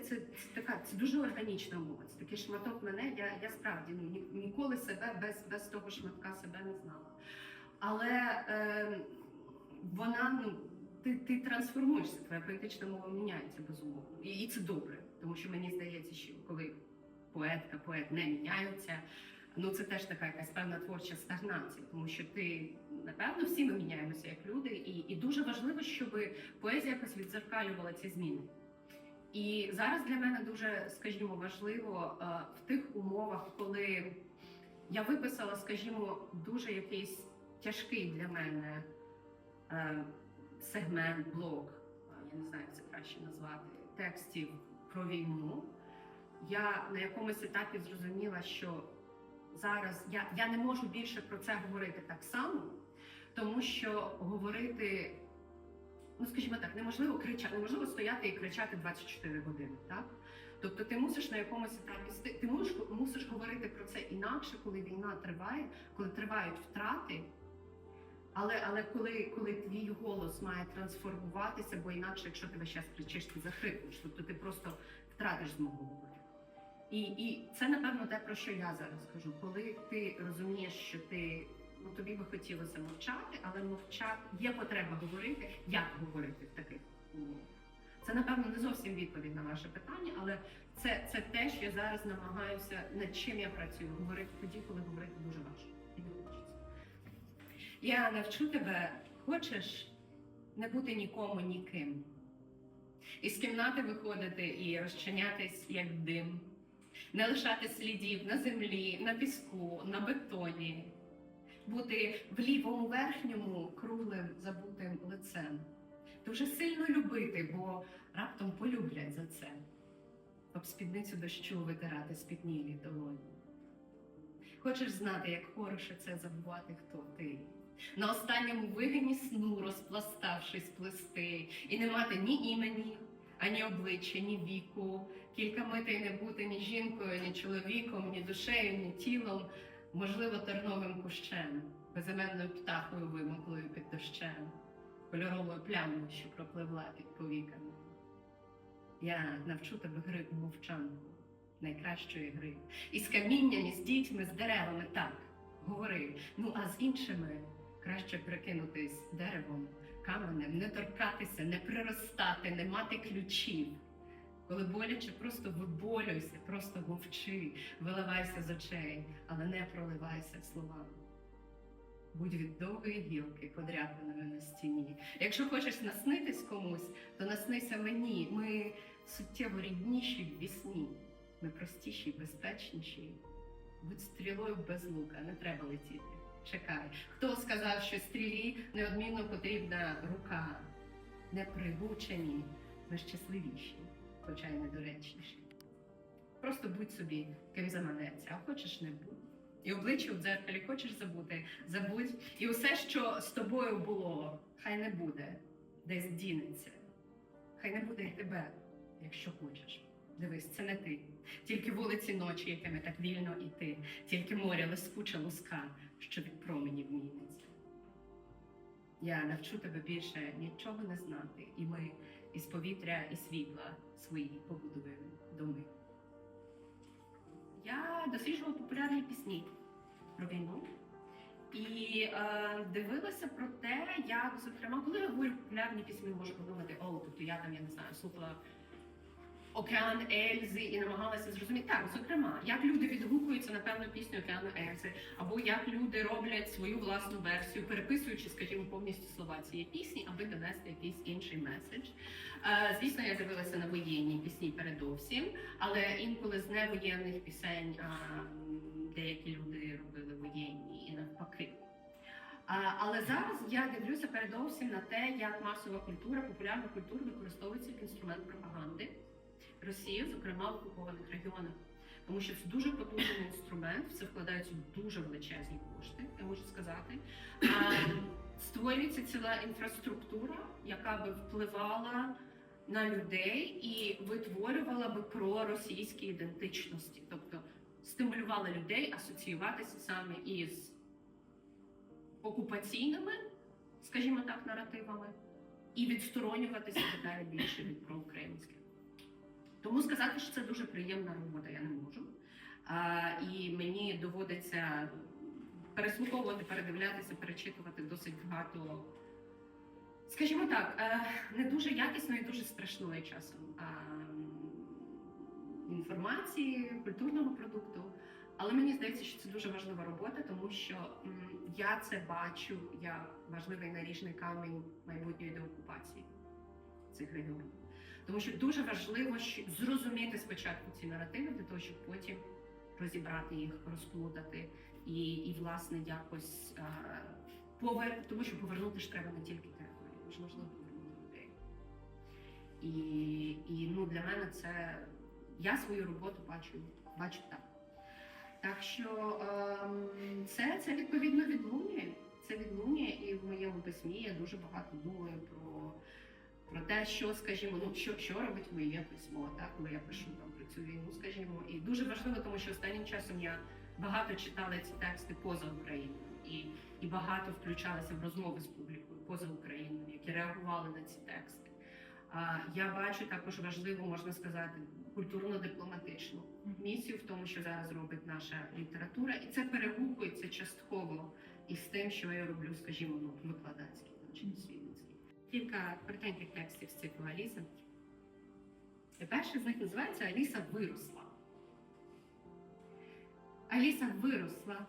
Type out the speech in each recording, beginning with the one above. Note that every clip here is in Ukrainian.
це, це така це дуже органічна мова. Це такий шматок мене. Я, я справді ну, ні- ніколи себе без, без того шматка себе не знала. Але е, вона ну. Ти, ти трансформуєшся, твоя поетична мова міняється безумовно. І, і це добре, тому що мені здається, що коли поетка, поет не міняються, ну це теж така якась певна творча стагнація, тому що ти напевно всі ми міняємося як люди, і, і дуже важливо, щоб поезія якось відзеркалювала ці зміни. І зараз для мене дуже, скажімо, важливо е, в тих умовах, коли я виписала, скажімо, дуже якийсь тяжкий для мене е, сегмент, блок, е, я не знаю, як це краще назвати, текстів про війну. Я на якомусь етапі зрозуміла, що зараз я, я не можу більше про це говорити так само, тому що говорити, ну скажімо так, неможливо кричати, неможливо стояти і кричати 24 години. Так? Тобто ти мусиш на якомусь етапі ти мусиш, мусиш говорити про це інакше, коли війна триває, коли тривають втрати. Але, але коли, коли твій голос має трансформуватися, бо інакше, якщо ти весь час кричиш, ти захрипнеш, тобто ти просто втратиш змогу говорити. І, і це напевно те, про що я зараз кажу. Коли ти розумієш, що ти ну тобі би хотілося мовчати, але мовчати є потреба говорити, як говорити в таких умовах. Це напевно не зовсім відповідь на ваше питання, але це, це те, що я зараз намагаюся над чим я працюю, говорити тоді, коли говорити дуже важко і не хочеться. Я навчу тебе, хочеш не бути нікому ніким. Із кімнати виходити і розчинятись як дим, не лишати слідів на землі, на піску, на бетоні, бути в лівому верхньому круглим забутим лицем. Дуже сильно любити, бо раптом полюблять за це. Об спідницю дощу витирати спітнілі долоні. Хочеш знати, як хороше це забувати, хто ти. На останньому вигині сну розпластавшись плести, і не мати ні імені, ані обличчя, ні віку, кілька митей не бути ні жінкою, ні чоловіком, ні душею, ні тілом, можливо, терновим кущем, безіменною птахою вимоклою під дощем, кольоровою плямою, що пропливла під повіками. Я навчу тебе гри у мовчанку, найкращої гри. І з камінням, і з дітьми, з деревами так, говори. Ну а з іншими краще прикинутись деревом, каменем, не торкатися, не приростати, не мати ключів. Коли боляче, просто виболюйся, просто мовчи, виливайся з очей, але не проливайся словами. Будь від довгої гілки подряпаною на стіні. Якщо хочеш наснитись комусь, то наснися мені. Ми суттєво рідніші в вісні. Ми простіші, безпечніші. Будь стрілою без лука, не треба летіти. Чекай. Хто сказав, що стрілі неодмінно потрібна рука? Не пригучені, ми щасливіші, хоча й недоречніші. Просто будь собі, ким заманеться, а хочеш не будь. І обличчя в дзеркалі хочеш забути, забудь. І усе, що з тобою було, хай не буде, десь дінеться. Хай не буде і тебе, якщо хочеш. Дивись, це не ти. Тільки вулиці ночі, якими так вільно іти, тільки море лискуча луска, що від променів міниться. Я навчу тебе більше нічого не знати, і ми із повітря і світла свої побудуємо доми. Я досліджувала популярні пісні про війну і е, дивилася про те, як, зокрема, коли я популярні пісні, можу подумати, о, тобто я там, я не знаю, слухала Океан Ельзи і намагалася зрозуміти так, зокрема, як люди відгукуються на певну пісню Океану Ельзи, або як люди роблять свою власну версію, переписуючи, скажімо, повністю слова цієї пісні, аби донести якийсь інший меседж. Е, Звісно, я дивилася на воєнні пісні передовсім, але інколи з невоєнних пісень деякі люди робили воєнні і навпаки. Але зараз я дивлюся передовсім на те, як масова культура, популярна культура використовується як інструмент пропаганди. Росії, зокрема в окупованих регіонах. Тому що це дуже потужний інструмент, в це вкладаються дуже величезні кошти, я можу сказати. Створюється ціла інфраструктура, яка би впливала на людей і витворювала би проросійські ідентичності, тобто стимулювала людей асоціюватися саме із окупаційними, скажімо так, наративами, і відсторонюватися дедалі більше від проукраїнських. Тому сказати, що це дуже приємна робота, я не можу. А, і мені доводиться переслуховувати, передивлятися, перечитувати досить багато, скажімо так, е, не дуже якісної, дуже страшної часом інформації, культурного продукту. Але мені здається, що це дуже важлива робота, тому що я це бачу як важливий наріжний камінь майбутньої деокупації цих регіонів. Тому що дуже важливо зрозуміти спочатку ці наративи для того, щоб потім розібрати їх, розплутати і, і власне якось е, повер... тому що повернути ж треба не тільки територію, можливо повернути людей. І, і ну, для мене це я свою роботу бачу, бачу так. Так що ем, це, це відповідно відлунює. Це відлунює, і в моєму письмі я дуже багато думаю про, про те, що, скажімо, ну що, що робить моє письмо, так, коли я пишу там про цю війну, скажімо. І дуже важливо, тому що останнім часом я багато читала ці тексти поза Україною і, і багато включалася в розмови з публікою поза Україною, які реагували на ці тексти. А, я бачу також важливу, можна сказати, культурно-дипломатичну місію в тому, що зараз робить наша література, і це перегукується частково із тим, що я роблю, скажімо, ну, викладацький дослідницький. Кілька коротеньких текстів з циклу Аліса. Перший з них називається Аліса виросла. Аліса виросла.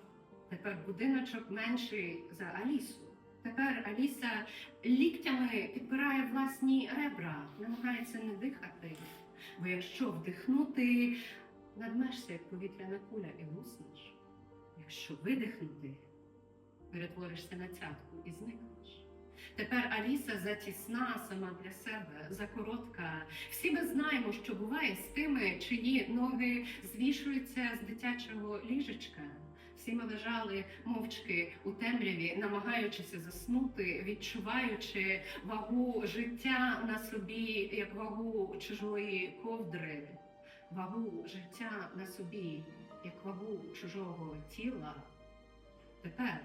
Тепер будиночок менший за Алісу. Тепер Аліса ліктями підпирає власні ребра, намагається не дихати. Бо якщо вдихнути, надмешся як повітряна куля і гуснеш. Якщо видихнути, перетворишся на цятку і зникнеш. Тепер Аліса затісна сама для себе, закоротка. Всі ми знаємо, що буває з тими, чиї ноги звішуються з дитячого ліжечка. Всі ми лежали мовчки у темряві, намагаючися заснути, відчуваючи вагу життя на собі, як вагу чужої ковдри, вагу життя на собі, як вагу чужого тіла. Тепер,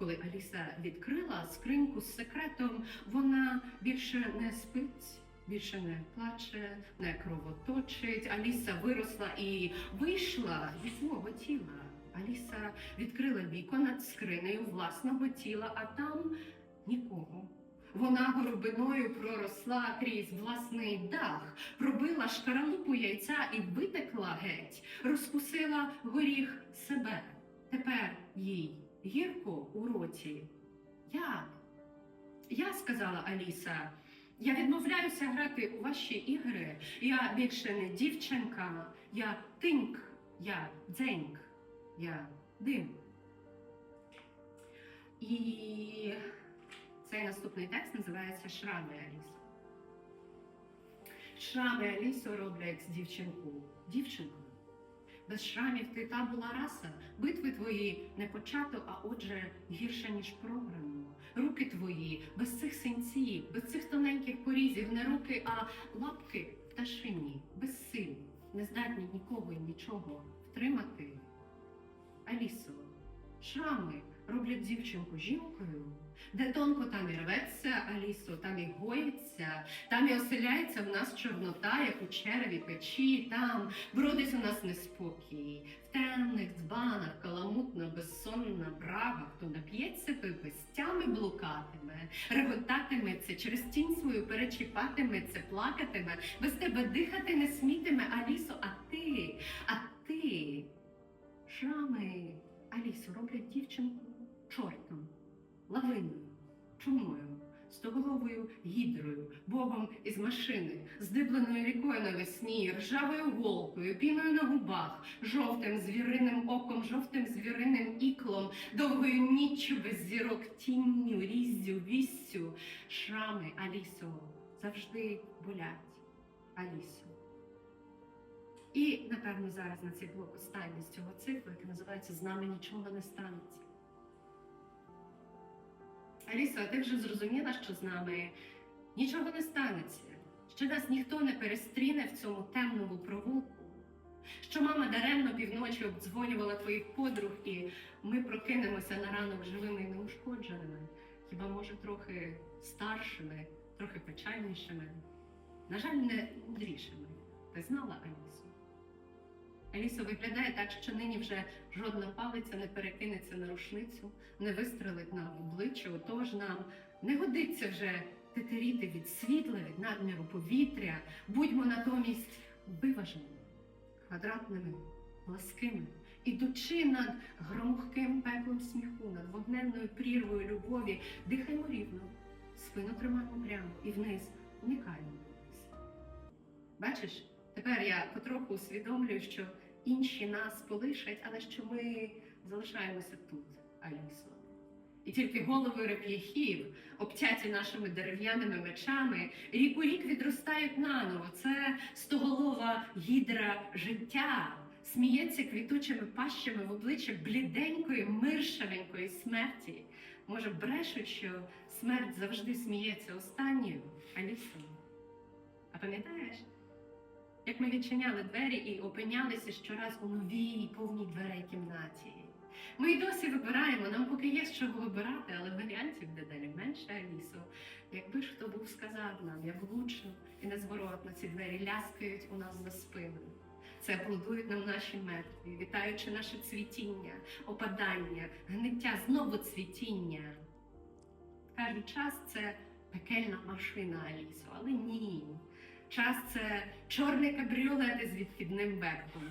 коли Аліса відкрила скриньку з секретом, вона більше не спить. Більше не плаче, не кровоточить. Аліса виросла і вийшла зі свого тіла. Аліса відкрила віко над скринею власного тіла, а там нікого. Вона горобиною проросла крізь власний дах, пробила шкаралупу яйця і витекла геть, розкусила горіх себе. Тепер їй гірко у роті. Як? Я сказала Аліса. Я відмовляюся грати у ваші ігри. Я більше не дівчинка, я тиньк, я дзеньк, я дим. І цей наступний текст називається Шрами Алісо. Шрами Алісо роблять дівчинку дівчинкою. Без шрамів ти та була раса. Битви твої не почато, а отже гірше, ніж програно. Руки твої без цих синців, без цих тоненьких порізів, не руки, а лапки пташині, безсилі, не здатні нікого і нічого втримати. Алісо, шрами роблять дівчинку жінкою, де тонко там і рветься, Алісо, там і гоїться, там і оселяється в нас чорнота, як у череві печі, там бродить у нас неспокій, в темних дзбанах, каламутно, безсонна брага, хто нап'ється пиви, стями блукатиме, реготатиметься, через тінь свою перечіпатиметься, плакатиме, без тебе дихати не смітиме, Алісо, а ти, а ти, шрами, Алісо, роблять дівчинку чортом, лавиною, чумою, стоголовою гідрою, богом із машини, здибленою рікою навесні, ржавою голкою, піною на губах, жовтим звіриним оком, жовтим звіриним іклом, довгою ніччю без зірок, тінню, різдю, віссю, шрами, Алісо, завжди болять, Алісо. І, напевно, зараз на цей блок останній з цього циклу, який називається З нічого не станеться. Алісо, а ти вже зрозуміла, що з нами нічого не станеться, що нас ніхто не перестріне в цьому темному провулку, що мама даремно півночі обдзвонювала твоїх подруг, і ми прокинемося на ранок живими і неушкодженими, хіба може трохи старшими, трохи печальнішими, на жаль, не мудрішими. Ти знала Алісу? Алісо виглядає так, що нині вже жодна палиця не перекинеться на рушницю, не вистрелить нам обличчя, отож нам не годиться вже тетеріти від світла, від надміру повітря. Будьмо натомість виваженими, квадратними, пласкими, ідучи над громухким пеклом сміху, над вогненною прірвою любові, дихаймо рівно, спину тримаємо прямо і вниз уникаємо. Бачиш, тепер я потроху усвідомлюю, що інші нас полишать, але що ми залишаємося тут, Алісо. І тільки голови реп'яхів, обтяті нашими дерев'яними мечами, рік у рік відростають наново. Це стоголова гідра життя, сміється квітучими пащами в обличчя бліденької, миршавенької смерті. Може, брешуть, що смерть завжди сміється останньою, Алісо. А пам'ятаєш, як ми відчиняли двері і опинялися щораз у новій повній дверей кімнаті? Ми й досі вибираємо, нам поки є з чого вибирати, але варіантів дедалі менше Алісо. Якби ж хто був сказав нам, як влучно і незворотно ці двері ляскають у нас за спиною. Це аплодують нам наші мертві, вітаючи наше цвітіння, опадання, гниття, знову цвітіння. Кажуть, час це пекельна машина Алісо, але ні. Час це чорний кабріолет із відхідним верхом.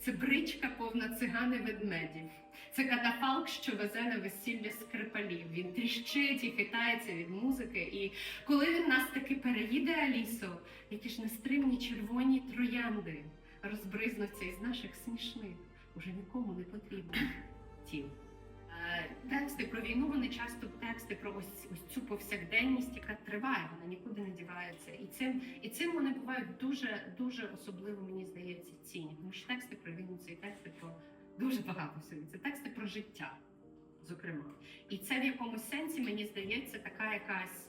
Це бричка повна цигани ведмедів. Це катафалк, що везе на весілля скрипалів. Він тріщить і хитається від музики. І коли він нас таки переїде, Алісо, які ж нестримні червоні троянди розбризнуться із наших смішних, уже нікому не потрібних тіл. Е, Тексти про війну вони часто тексти про ось, ось цю повсякденність, яка триває, вона нікуди не дівається. І цим, і цим вони бувають дуже, дуже особливо, мені здається, цінні. Тому що тексти про війну це і тексти про дуже багато всього. Це тексти про життя, зокрема. І це в якомусь сенсі, мені здається, така якась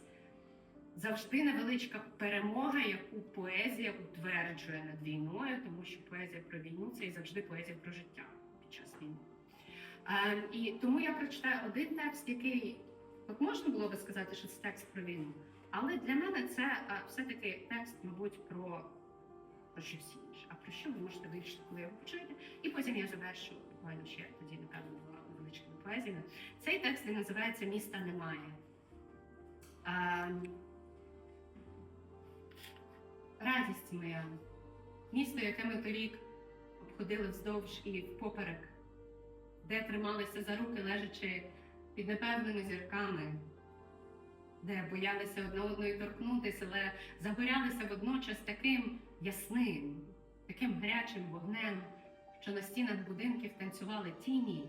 завжди невеличка перемога, яку поезія утверджує над війною, тому що поезія про війну це і завжди поезія про життя і тому я прочитаю один текст, який от можна було би сказати, що це текст про війну. Але для мене це е, все-таки текст, мабуть, про, про щось інше. А про що ви можете вирішити, коли його почуєте? І потім я завершу буквально ще тоді, напевно, двома невеличкими поезіями. Цей текст називається Міста немає. Ем, радість моя, місто, яке ми торік обходили вздовж і впоперек, де трималися за руки, лежачи під непевними зірками, де боялися одне одної торкнутися, але загорялися водночас таким ясним, таким гарячим вогнем, що на стінах будинків танцювали тіні.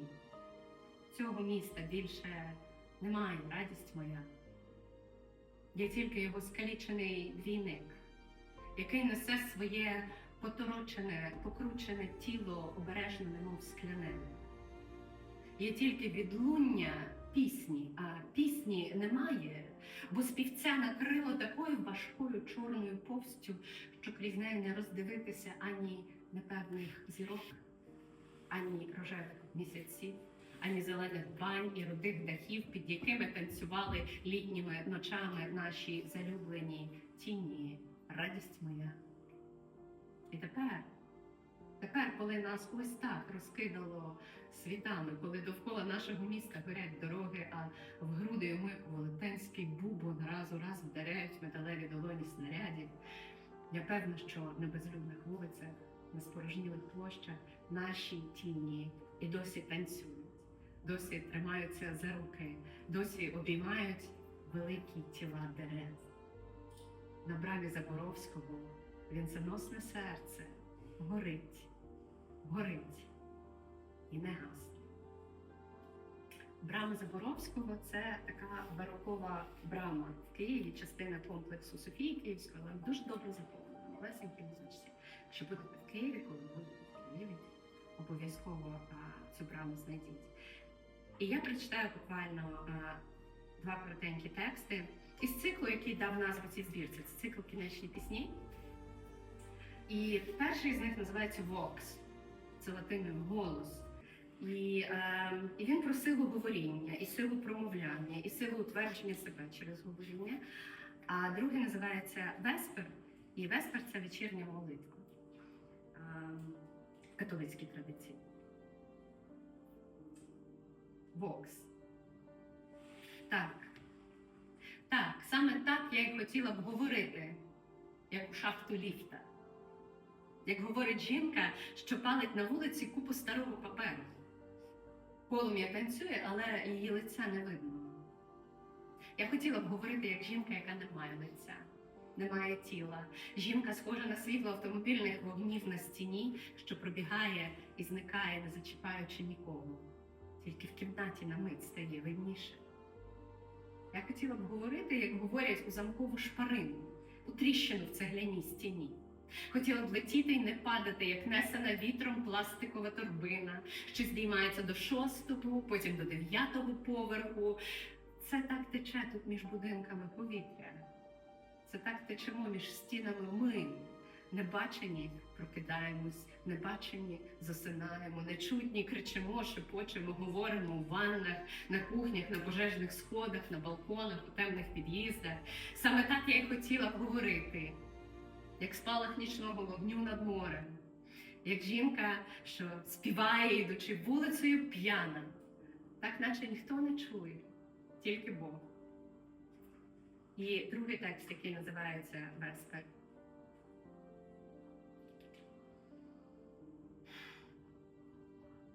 Цього міста більше немає, радість моя. Є тільки його скалічений двійник, який несе своє поторочене, покручене тіло обережно, немов скляне. Є тільки відлуння пісні, а пісні немає, бо співця накрило такою важкою чорною повстю, що крізь неї не роздивитися ані непевних зірок, ані рожевих місяців, ані зелених бань і рудих дахів, під якими танцювали літніми ночами наші залюблені тіні, радість моя. І тепер, тепер, коли нас ось так розкидало світами, коли довкола нашого міста горять дороги, а в груди йому велетенський бубон раз у раз вдаряють металеві долоні снарядів. Я певна, що на безлюдних вулицях, на спорожнілих площах наші тіні і досі танцюють, досі тримаються за руки, досі обіймають великі тіла дерев. На брамі Заборовського вінценосне серце горить, горить і не гасне. Брама Заборовського це така барокова брама в Києві, частина комплексу Софії Київської, але дуже добре заповнена, малесенькі музичці. Якщо будете в Києві, коли будете в Києві, обов'язково цю браму знайдіть. І я прочитаю буквально а, два коротенькі тексти із циклу, який дав назву цій збірці. Це цикл кінечні пісні. І перший з них називається Vox, латиною голос. І, е, він про силу говоріння, і силу промовляння, і силу утвердження себе через говоріння. А другий називається Веспер, і Веспер це вечірня молитва. в католицькій традиції. Вокс. Так. Так, саме так я й хотіла б говорити, як у шахту ліфта. Як говорить жінка, що палить на вулиці купу старого паперу. Полум'я танцює, але її лиця не видно. Я хотіла б говорити як жінка, яка не має лиця, не має тіла. Жінка схожа на світло автомобільних вогнів на стіні, що пробігає і зникає, не зачіпаючи нікого. Тільки в кімнаті на мить стає видніше. Я хотіла б говорити, як говорять у замкову шпарину, у тріщину в цегляній стіні. Хотіла б летіти і не падати, як несена вітром пластикова торбина, що здіймається до шостого, потім до дев'ятого поверху. Це так тече тут між будинками повітря. Це так течемо між стінами ми. Небачені прокидаємось, небачені засинаємо, нечутні кричимо, шепочемо, говоримо у ваннах, на кухнях, на пожежних сходах, на балконах, у темних під'їздах. Саме так я й хотіла говорити, як спалах нічного вогню над морем, як жінка, що співає, ідучи вулицею п'яна, так наче ніхто не чує, тільки Бог. І другий текст, який називається Веспер.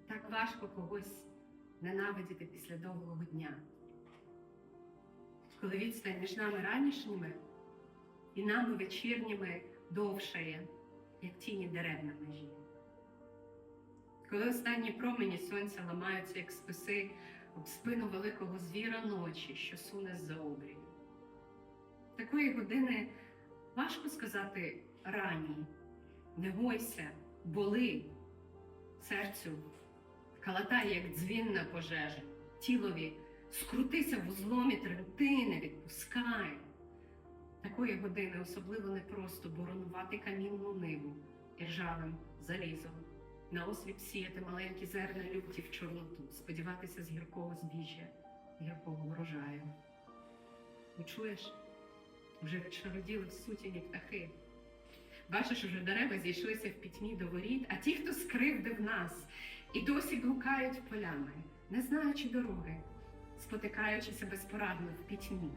Так важко когось ненавидіти після довгого дня. Коли відстань між нами ранішніми і нами вечірніми довшає, як тіні дерев на межі. Коли останні промені сонця ламаються, як списи об спину великого звіра ночі, що суне з-за обрію. Такої години важко сказати ранній, не бойся, боли, серцю калатає, як дзвінна пожежа, тілові скрутися в узломі тремти, не відпускай. Такої години особливо непросто боронувати камінну ниву іржавим залізом, на осліп сіяти маленькі зерна люті в чорноту, сподіватися з гіркого збіжжя, гіркого врожаю. Чуєш? Вже відчароділи в сутіні птахи. Бачиш, уже дерева зійшлися в пітьмі до воріт, а ті, хто скривдив нас, і досі блукають полями, не знаючи дороги, спотикаючися безпорадно в пітьмі.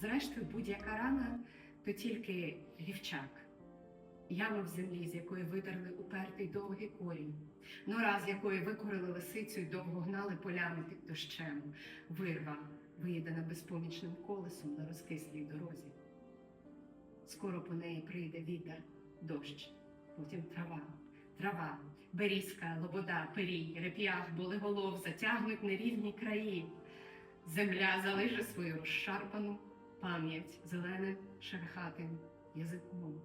Зрештою, будь-яка рана то тільки рівчак, яма в землі, з якої видерли упертий довгий корінь, нора, з якої викорили лисицю і довго гнали полями під дощем, вирва, виїдена безпомічним колесом на розкислій дорозі. Скоро по неї прийде вітер, дощ, потім трава, трава, берізка, лобода, пирій, реп'ях, болиголов затягнуть нерівні краї. Земля залиже свою розшарпану пам'ять зелене шерхатим язиком.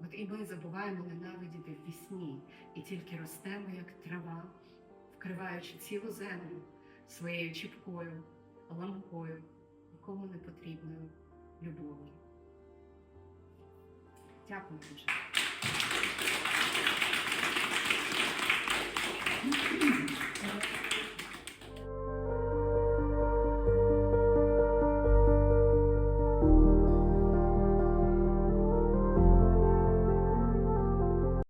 От і ми забуваємо ненавидіти в вісні і тільки ростемо, як трава, вкриваючи цілу землю своєю чіпкою, ламкою, нікому не потрібною любов'ю. Дякую дуже.